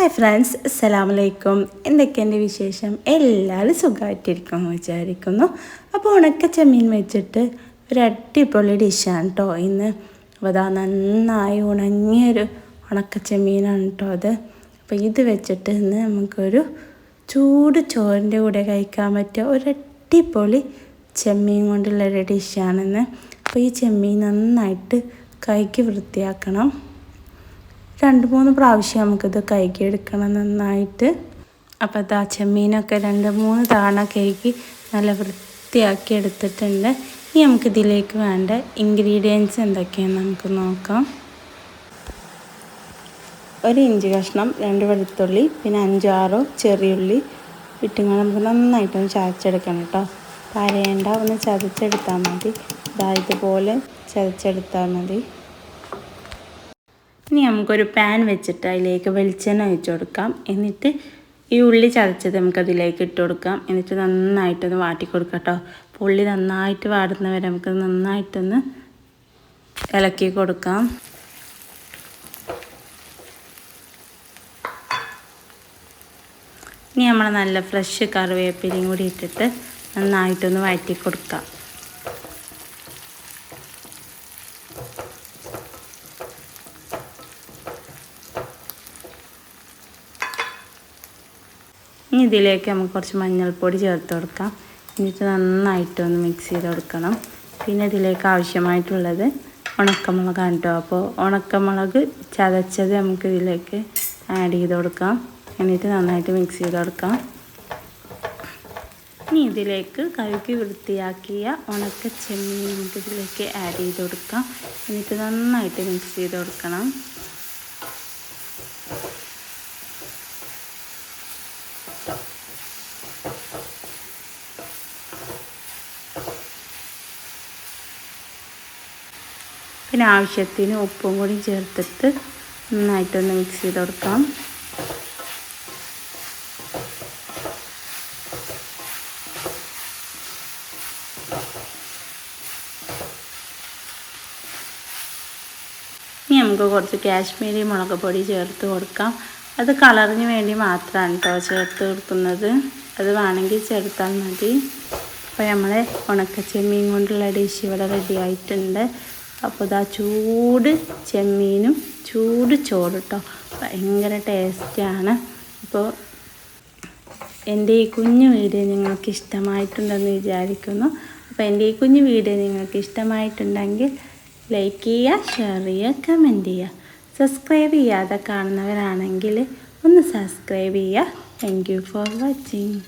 Hi friends അസ്സലാമലൈക്കും എന്തൊക്കെ എന്റെ വിശേഷം? എല്ലാവരും സുഖമായിട്ടിരിക്കും വിചാരിക്കുന്നു. അപ്പോൾ ഉണക്ക ചെമ്മീൻ വെച്ചിട്ട് ഒരു അടിപൊളി ഡിഷാണ് കേട്ടോ ഇന്ന്. അപ്പോൾ അതാ നന്നായി ഉണങ്ങിയൊരു ഉണക്ക ചെമ്മീനാണ് കേട്ടോ അത്. അപ്പോൾ ഇത് വെച്ചിട്ട് ഇന്ന് നമുക്കൊരു ചൂട് ചോറിന്റെ കൂടെ കഴിക്കാൻ പറ്റിയ ഒരു ചെമ്മീൻ കൊണ്ടുള്ളൊരു ഡിഷാണെന്ന് അപ്പോൾ ഈ ചെമ്മീൻ നന്നായിട്ട് കൈക്ക് വൃത്തിയാക്കണം. രണ്ട് മൂന്ന് പ്രാവശ്യം നമുക്കിത് കഴുകിയെടുക്കണം നന്നായിട്ട്. അപ്പോൾ ആ ചെമ്മീനൊക്കെ രണ്ട് മൂന്ന് തവണ കഴുകി നല്ല വൃത്തിയാക്കി എടുത്തിട്ടുണ്ട്. ഇനി നമുക്കിതിലേക്ക് വേണ്ട ഇൻഗ്രീഡിയൻസ് എന്തൊക്കെയാണെന്ന് നമുക്ക് നോക്കാം. ഒരു ഇഞ്ചി കഷ്ണം രണ്ട് വെളുത്തുള്ളി പിന്നെ അഞ്ചാറോ ചെറിയുള്ളി. ഇട്ടുങ്ങൾ നമുക്ക് നന്നായിട്ടൊന്ന് ചതച്ചെടുക്കണം കേട്ടോ. പരയേണ്ട ഒന്ന് ചതച്ചെടുത്താൽ മതി. ഇതാ ഇതുപോലെ ചതച്ചെടുത്താൽ മതി. ഇനി നമുക്കൊരു പാൻ വെച്ചിട്ട് അതിലേക്ക് വെളിച്ചെണ്ണ ഒഴിച്ച് കൊടുക്കാം. എന്നിട്ട് ഈ ഉള്ളി ചതച്ചത് നമുക്കതിലേക്ക് ഇട്ട് കൊടുക്കാം. എന്നിട്ട് നന്നായിട്ടൊന്ന് വാട്ടി കൊടുക്കാം കേട്ടോ അപ്പോൾ ഉള്ളി നന്നായിട്ട് വാടുന്നവരെ നമുക്ക് നന്നായിട്ടൊന്ന് ഇളക്കി കൊടുക്കാം. ഇനി നമ്മൾ നല്ല ഫ്രഷ് കറിവേപ്പിലയും കൂടി ഇട്ടിട്ട് നന്നായിട്ടൊന്ന് വഴറ്റി കൊടുക്കാം. ഇനി ഇതിലേക്ക് നമുക്ക് കുറച്ച് മഞ്ഞൾപ്പൊടി ചേർത്ത് കൊടുക്കാം. എന്നിട്ട് നന്നായിട്ട് ഒന്ന് മിക്സ് ചെയ്ത് കൊടുക്കണം. പിന്നെ ഇതിലേക്ക് ആവശ്യമായിട്ടുള്ളത് ഉണക്കമുളകാണ് കേട്ടോ അപ്പോൾ ഉണക്കമുളക് ചതച്ചത് നമുക്ക് ഇതിലേക്ക് ആഡ് ചെയ്ത് കൊടുക്കാം. എന്നിട്ട് നന്നായിട്ട് മിക്സ് ചെയ്ത് കൊടുക്കാം. ഇനി ഇതിലേക്ക് കഴുകി വൃത്തിയാക്കിയ ഉണക്ക ചെമ്മീൻ നമുക്ക് ഇതിലേക്ക് ആഡ് ചെയ്ത് കൊടുക്കാം. എന്നിട്ട് നന്നായിട്ട് മിക്സ് ചെയ്ത് കൊടുക്കണം. പിന്നെ ആവശ്യത്തിന് ഉപ്പും കൂടി ചേർത്തിട്ട് നന്നായിട്ടൊന്ന് മിക്സ് ചെയ്ത് കൊടുക്കാം. ഇനി നമുക്ക് കുറച്ച് കാശ്മീരി മുളക് പൊടി ചേർത്ത് കൊടുക്കാം. അത് കളറിന് വേണ്ടി മാത്രമാണ് കേട്ടോ ചേർത്ത് കൊടുക്കുന്നത്. അത് വേണമെങ്കിൽ ചേർത്താൽ മതി. അപ്പോൾ നമ്മൾ ഉണക്ക ചെമ്മീൻ കൊണ്ടുള്ള ഡിഷ് ഇവിടെ റെഡി ആയിട്ടുണ്ട്. അപ്പോൾ ഇതാ ചൂട് ചെമ്മീനും ചൂട് ചോറ് കേട്ടോ. ഭയങ്കര ടേസ്റ്റാണ്. അപ്പോൾ എന്റെ ഈ കുഞ്ഞു വീഡിയോ നിങ്ങൾക്ക് ഇഷ്ടമായിട്ടുണ്ടെന്ന് വിചാരിക്കുന്നു. അപ്പോൾ എന്റെ ഈ കുഞ്ഞു വീഡിയോ നിങ്ങൾക്ക് ഇഷ്ടമായിട്ടുണ്ടെങ്കിൽ ലൈക്ക് ചെയ്യുക ഷെയർ ചെയ്യുക കമന്റ് ചെയ്യുക. സബ്സ്ക്രൈബ് ചെയ്യാതെ കാണുന്നവരാണെങ്കിൽ ഒന്ന് സബ്സ്ക്രൈബ് ചെയ്യുക. Thank you for watching.